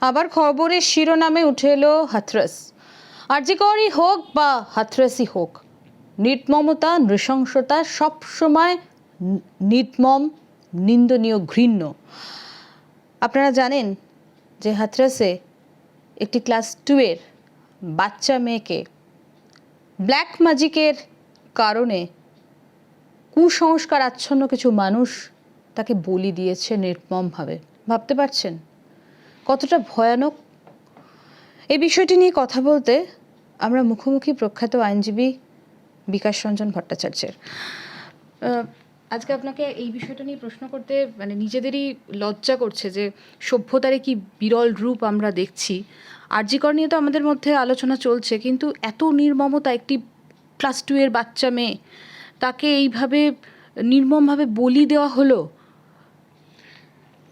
আবার খবরের শিরোনামে উঠে এলো হাথরস। আর্যিকরই হোক বা হাথরসই হোক নির্মমতা নৃশংসতা সবসময় নির্মম নিন্দনীয় ঘৃণ্য। আপনারা জানেন যে হাথরসে একটি ক্লাস টুয়ের বাচ্চা মেয়েকে ব্ল্যাক ম্যাজিকের কারণে কুসংস্কার আচ্ছন্ন কিছু মানুষ তাকে বলি দিয়েছে নির্মমভাবে ভাবতে পারছেন? কতটা ভয়ানক? এই বিষয়টি নিয়ে কথা বলতে আমরা মুখোমুখি প্রখ্যাত আইনজীবী বিকাশ রঞ্জন ভট্টাচার্যের। আজকে আপনাকে এই বিষয়টা নিয়ে প্রশ্ন করতে মানে নিজেদেরই লজ্জা করছে যে সভ্যতারে কি বিরল রূপ আমরা দেখছি। আরজিকর নিয়ে তো আমাদের মধ্যে আলোচনা চলছে, কিন্তু এত নির্মমতা একটি ক্লাস টু এর বাচ্চা মেয়ে, তাকে এইভাবে নির্মমভাবে বলি দেওয়া হলো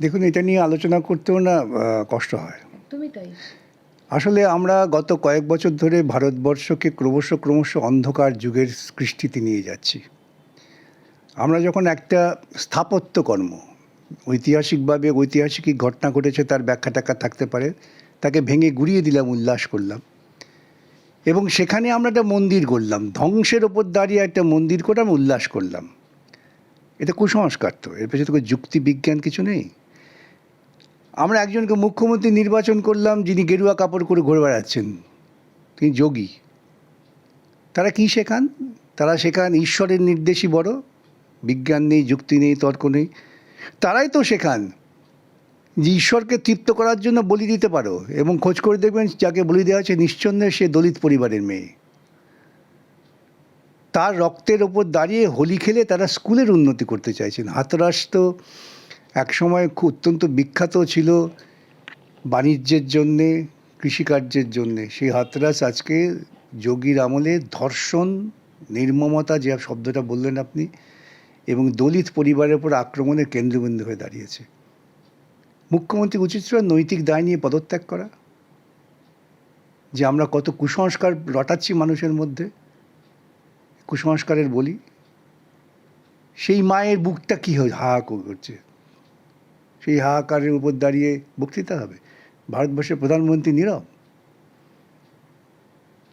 দেখুন এটা নিয়ে আলোচনা করতেও না কষ্ট হয়। তুমি তাই? আসলে আমরা গত কয়েক বছর ধরে ভারতবর্ষকে ক্রমশ ক্রমশ অন্ধকার যুগের কৃষ্টিতে নিয়ে যাচ্ছি। আমরা যখন একটা স্থাপত্য কর্ম ঐতিহাসিকভাবে ঐতিহাসিক ঘটনা ঘটেছে তার ব্যাখ্যা টাখ্যা থাকতে পারে তাকে ভেঙে গুড়িয়ে দিলাম উল্লাস করলাম। এবং সেখানে আমরা একটা মন্দির করলাম ধ্বংসের ওপর দাঁড়িয়ে একটা মন্দির করে আমরা উল্লাস করলাম। এটা কুসংস্কার তো এর পেছনে তো কোনো যুক্তি কিছু নেই। আমরা একজনকে মুখ্যমন্ত্রী নির্বাচন করলাম যিনি গেরুয়া কাপড় করে ঘুরে বেড়াচ্ছেন। তিনি যোগী। তারা কি শেখান? তারা শেখান ঈশ্বরের নির্দেশই বড়, বিজ্ঞান নেই, যুক্তি নেই, তর্ক নেই। তারাই তো শেখান যে ঈশ্বরকে তৃপ্ত করার জন্য বলি দিতে পারো এবং খোঁজ করে দেখবেন যাকে বলি দেওয়া আছে নিশ্চন্দে সে দলিত পরিবারের মেয়ে। তার রক্তের ওপর দাঁড়িয়ে হোলি খেলে তারা স্কুলের উন্নতি করতে চাইছেন। হাতরাস তো একসময় খুব অত্যন্ত বিখ্যাত ছিল বাণিজ্যের জন্যে, কৃষিকার্যের জন্যে। সেই হাতরাস আজকে যোগীর আমলে ধর্ষণ, নির্মমতা যে শব্দটা বললেন আপনি, এবং দলিত পরিবারের উপর আক্রমণের কেন্দ্রবিন্দু হয়ে দাঁড়িয়েছে। মুখ্যমন্ত্রী উচিত ছিল নৈতিক দায় নিয়ে পদত্যাগ করা, যে আমরা কত কুসংস্কার রটাচ্ছি মানুষের মধ্যে, কুসংস্কারের বলি, সেই মায়ের বুকটা কী হয় হা করছে? সেই হাহাকারের উপর দাঁড়িয়ে বক্তৃতা হবে। ভারতবর্ষের প্রধানমন্ত্রী নীরব।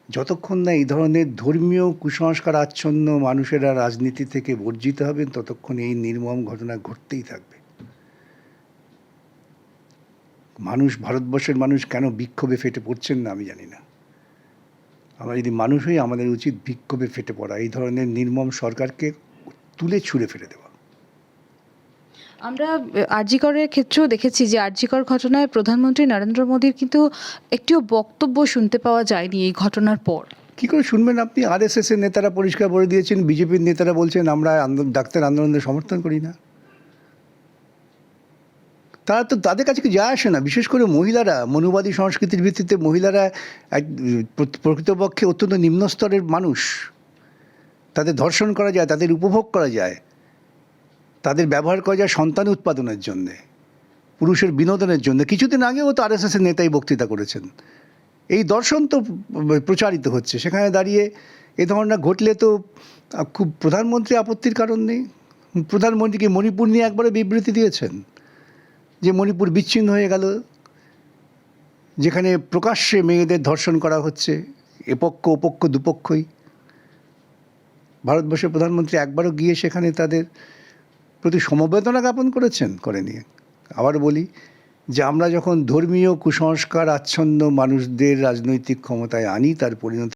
যতক্ষণ না এই ধরনের ধর্মীয় কুসংস্কার আচ্ছন্ন মানুষেরা রাজনীতি থেকে বর্জিত হবেন, ততক্ষণ এই নির্মম ঘটনা ঘটতেই থাকবে। মানুষ, ভারতবর্ষের মানুষ কেন বিক্ষোভে ফেটে পড়ছেন না আমি জানি না। আমরা যদি মানুষ হই, আমাদের উচিত বিক্ষোভে ফেটে পড়া। এই ধরনের নির্মম সরকারকে তুলে ছুঁড়ে ফেলে দেওয়া। আমরা আরজিকরের ক্ষেত্রেও দেখেছি যে আরজিকর ঘটনায় প্রধানমন্ত্রী নরেন্দ্র মোদীর কিন্তু একটিও বক্তব্য শুনতে পাওয়া যায়নি এই ঘটনার পর। কী করে শুনবেন আপনি? আরএসএস এর নেতারা পরিষ্কার বলে দিয়েছেন, বিজেপির নেতারা বলছেন, আমরা ডাক্তার আন্দোলনের সমর্থন করি না। তারা তো তাদের কাছে কি যায় আসে না? বিশেষ করে মহিলারা, মনুবাদী সংস্কৃতির ভিত্তিতে মহিলারা এক প্রকৃতপক্ষে অত্যন্ত নিম্ন স্তরের মানুষ। তাদের ধর্ষণ করা যায়, তাদের উপভোগ করা যায়। তাদের ব্যবহার করা যায় সন্তান উৎপাদনের জন্যে, পুরুষের বিনোদনের জন্য। কিছুদিন আগেও তো আরএসএস এর নেতাই বক্তৃতা করেছেন। এই দর্শন তো প্রচারিত হচ্ছে। সেখানে দাঁড়িয়ে এ ধরনের ঘটলে তো খুব প্রধানমন্ত্রী আপত্তির কারণ নেই। প্রধানমন্ত্রীকে মণিপুর নিয়ে একবারে বিবৃতি দিয়েছেন যে মণিপুর বিচ্ছিন্ন হয়ে গেল, যেখানে প্রকাশ্যে মেয়েদের ধর্ষণ করা হচ্ছে, এপক্ষ, ওপক্ষ, দুপক্ষই। ভারতবর্ষের প্রধানমন্ত্রী একবারও গিয়ে সেখানে তাদের প্রতি সমবেদনা জ্ঞাপন করেছেন করেনি আবার বলি যে আমরা যখন ধর্মীয় কুসংস্কার আচ্ছন্ন মানুষদের রাজনৈতিক ক্ষমতায় আনি, তার পরিণতি